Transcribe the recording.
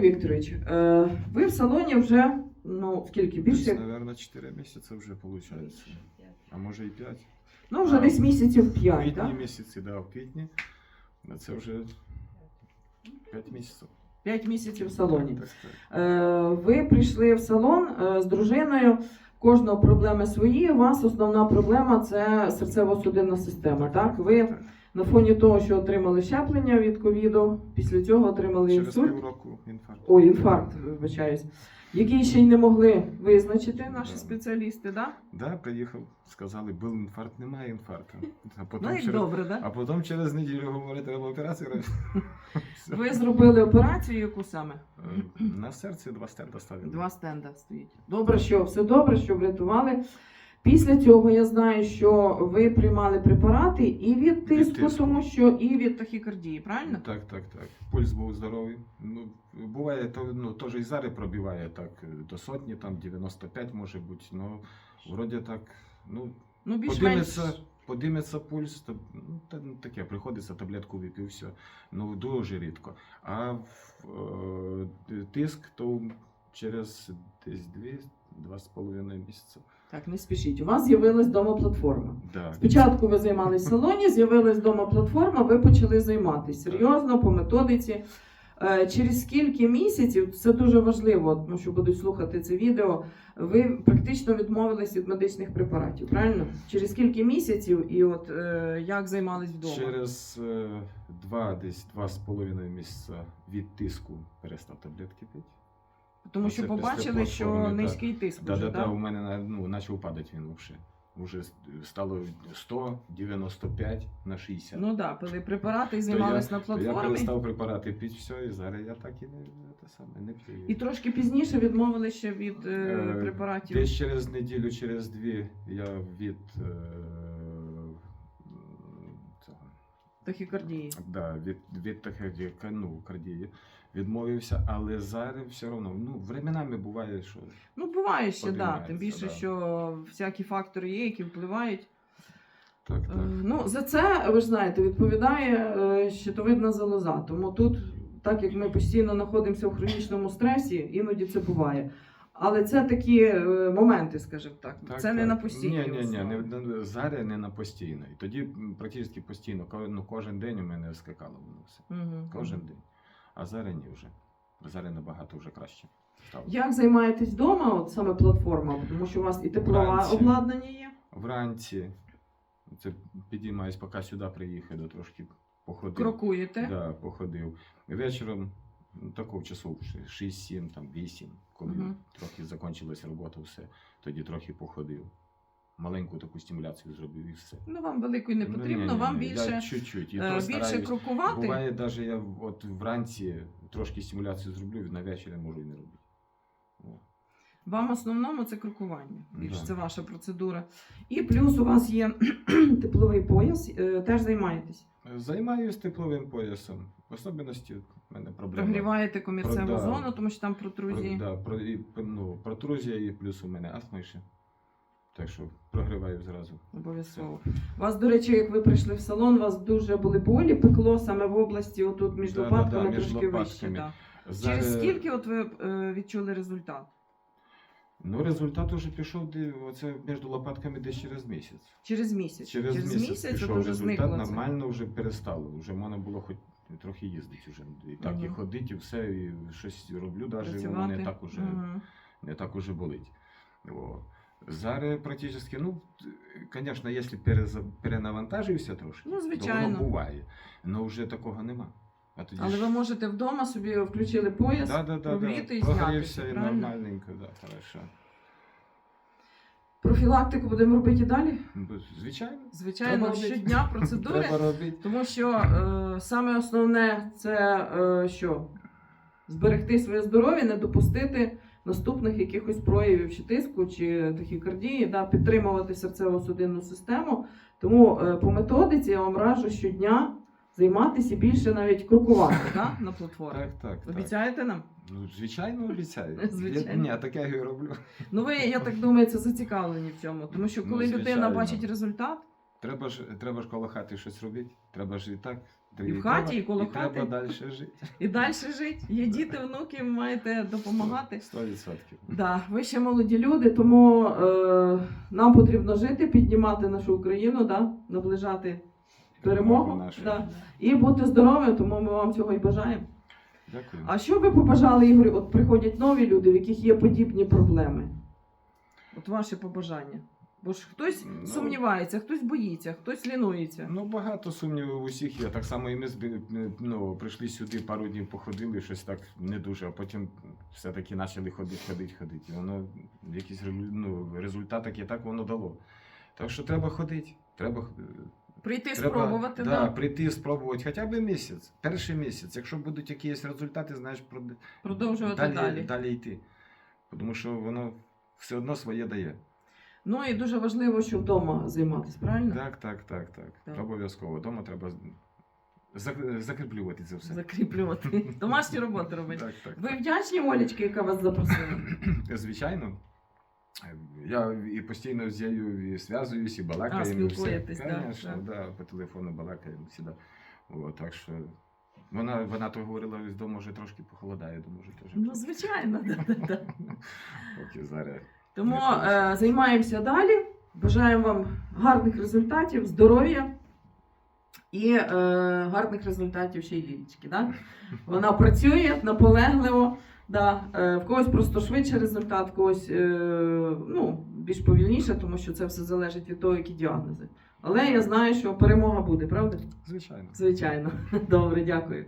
Вікторович, е, ви в салоні вже ну скільки більше? Наверное, 4 місяці вже виходить. А може і 5. Ну вже А, десь місяців В 5, квітні так? місяці, да, в квітні. Це вже 5 місяців. 5 місяців в салоні. Так, так. Е, ви прийшли в салон е, з дружиною. Кожного проблеми свої. У вас основна проблема це серцево-судинна система. Так, ви на фоні того, що отримали щеплення від ковіду, після цього отримали Через інсульт. півроку інфаркт. Ой, інфаркт, вибачаюсь. Який ще й не могли визначити наші Да. спеціалісти, так? Да, приїхав, сказали, був інфаркт, немає інфаркту. А потім, Ну, через, добре, так? а потім через неділю говорить, треба операцію робити. Все. Ви зробили операцію, яку саме? Е, На серці два стенда ставили. Два стенда стоїть. Добре, що все добре, що врятували. Після цього я знаю, що ви приймали препарати і від тиску, тиску. тому що і від тахікардії, правильно? Так, так, так. Пульс був здоровий. Ну, буває, то, ну, теж і зараз пробиває так до сотні, там 95 може бути. Ну, вроді так, ну, Ну, більш-менш. подиметься пульс, то, ну, та, ну, таке, приходиться таблетку випив, все. Ну, дуже рідко. А в, е, тиск то через десь дві, два з половиною місяці. Так, не спішіть. У вас з'явилась дома платформа. Да. Спочатку ви займалися в салоні, з'явилась дома платформа, ви почали займатися серйозно, по методиці. Е, Через скільки місяців, це дуже важливо, тому що будуть слухати це відео. Ви практично відмовились від медичних препаратів, правильно? Через скільки місяців і от е, як займались вдома? Через е, два, десь два з половиною місяця від тиску перестав таблетки пити. Тому що побачили, що низький тиск. Да, уже, да, да, так? у мене ну, почав падати він взагалі. Уже стало 195 на 60. Ну так, да, пили препарати і То займались на То я платформі. перестав препарати пити, все, і зараз я так і не, те саме, не п'ю. І трошки пізніше відмовилися ще від е, Е, препаратів. Десь через неділю, через дві я від е, цього, Тахікардії. да, від, від тахікардії, ну, кардії відмовився, але зараз все одно, ну, временами буває, що Ну, буває ще, да. Тим більше, да. що всякі фактори є, які впливають. так, Е, так. Ну, за це, ви ж знаєте, відповідає е, щитовидна залоза. Тому тут, так як ми постійно знаходимося в хронічному стресі, іноді це буває. Але це такі е, моменти, скажімо так. Так, це не на постійній Ні, ні, ні, не, не, зараз не на постійно. І тоді практично постійно, ну, кожен день у мене скакало воно все. Мгм. Кожен день. А зараз ні вже. Зараз набагато вже краще. стало. Як займаєтесь вдома, от саме платформа, тому що у вас і теплове Вранці. обладнання є? Вранці це підіймаюсь, поки сюди приїхав, трошки походив. Крокуєте? Да, походив. Вечором ну, такого часу 6-7, там 8, коли Мгм. трохи закінчилась робота, все, тоді трохи походив. Маленьку таку стимуляцію зробив і все. Ну, вам великої не Ну, потрібно, ні-ні-ні, вам Я більше, чуть-чуть. І е, то більше стараюсь. крокувати. Буває, навіть я от вранці трошки стимуляцію зроблю, на вечір можу і не робити. О. Вам в основному це крокування. Більш Да. це ваша процедура. І плюс у вас є тепловий пояс, е, теж займаєтесь. Займаюсь тепловим поясом. В особливості в мене проблема. Прогріваєте комірцеву да. зону, тому що там протрузії. Про, да, про, і, ну, протрузія і плюс у мене астма ще. Так що прогріваю зразу. Обов'язково. У вас, до речі, як ви прийшли в салон, у вас дуже були болі, пекло саме в області, отут між Да, да, лопатками да, між трошки вище. лопатками. Да. Зараз- Через скільки от ви е, відчули результат? Ну, результат уже пішов де- оце між лопатками десь через місяць. Через місяць. Через, місяць, от пішов уже результат, зникло це. нормально вже перестало. Вже можна було хоч трохи їздити вже. І так, і Мгм. ходити, і все, і щось роблю, навіть воно Працювати. не так уже, Мгм. не так уже болить. О. Зараз практично, ну, звісно, якщо перенавантажився трошки, Ну, то звичайно. воно буває. Але вже такого нема. А тоді Але ж- ви можете вдома собі включили пояс, да, да, да, прогріти да. і Прогрівся знятися, і правильно? нормальненько, да, хорошо. Профілактику будемо робити і далі. Ну, Звичайно. Звичайно, Треба робити. щодня процедури. Треба робити. Тому що е, саме основне це е, що? Зберегти своє здоров'я, не допустити наступних якихось проявів чи тиску, чи тахікардії, да, підтримувати серцево-судинну систему. Тому е, по методиці я вам раджу щодня займатися і більше навіть крокувати да, на платформі. Так, так. так. Обіцяєте нам? Ну, звичайно, обіцяю. Звичайно. Ні, так я і роблю. Ну ви, я так думаю, це зацікавлені в цьому. Тому що Ну, коли людина бачить результат, Треба ж, треба ж коло хати щось робити. Треба ж і так І в хаті, і коло і треба далі жити. І далі жити. Є діти, внуки, маєте допомагати. 100%. Да, ви ще молоді люди, тому е, нам потрібно жити, піднімати нашу Україну, да, наближати перемогу да, і бути здоровим, тому ми вам цього і бажаємо. Дякую. А що ви побажали, Ігор? От приходять нові люди, в яких є подібні проблеми? От ваші побажання. Бо ж хтось Ну. сумнівається, хтось боїться, хтось лінується. Ну, багато сумнівів у всіх є. Так само і ми ну, прийшли сюди, пару днів походили, щось так не дуже, а потім все-таки почали ходити, ходити, ходити. І воно якийсь ну, результат такий, так воно дало. Так що треба ходити. Треба, Прийти треба спробувати, да, да, прийти, спробувати хоча б місяць, перший місяць. Якщо будуть якісь результати, знаєш, прод- продовжувати далі, далі. далі йти. Тому що воно все одно своє дає. Ну і дуже важливо, що вдома займатися, правильно? Так, так, так, так. Так. Обов'язково. Дома треба закріплювати це все. Закріплювати. Домашні роботи робити. Так, так. Ви вдячні Олечки, яка вас запросила? Звичайно. Я і постійно з нею і зв'язуюсь, і балакаємо. спілкуєтесь, да, по телефону балакаємо завжди. От, так що вона, вона то говорила, з дому вже трошки похолодає, думаю, що теж. Ну, звичайно, да. Поки зараз. Тому е, займаємося далі. Бажаємо вам гарних результатів, здоров'я і е, гарних результатів ще й Лілічки. Да? Вона працює наполегливо. Да. Е, в когось просто швидше результат, в когось е, ну, більш повільніше, тому що це все залежить від того, які діагнози. Але я знаю, що перемога буде, правда? Звичайно. Звичайно. Добре, дякую.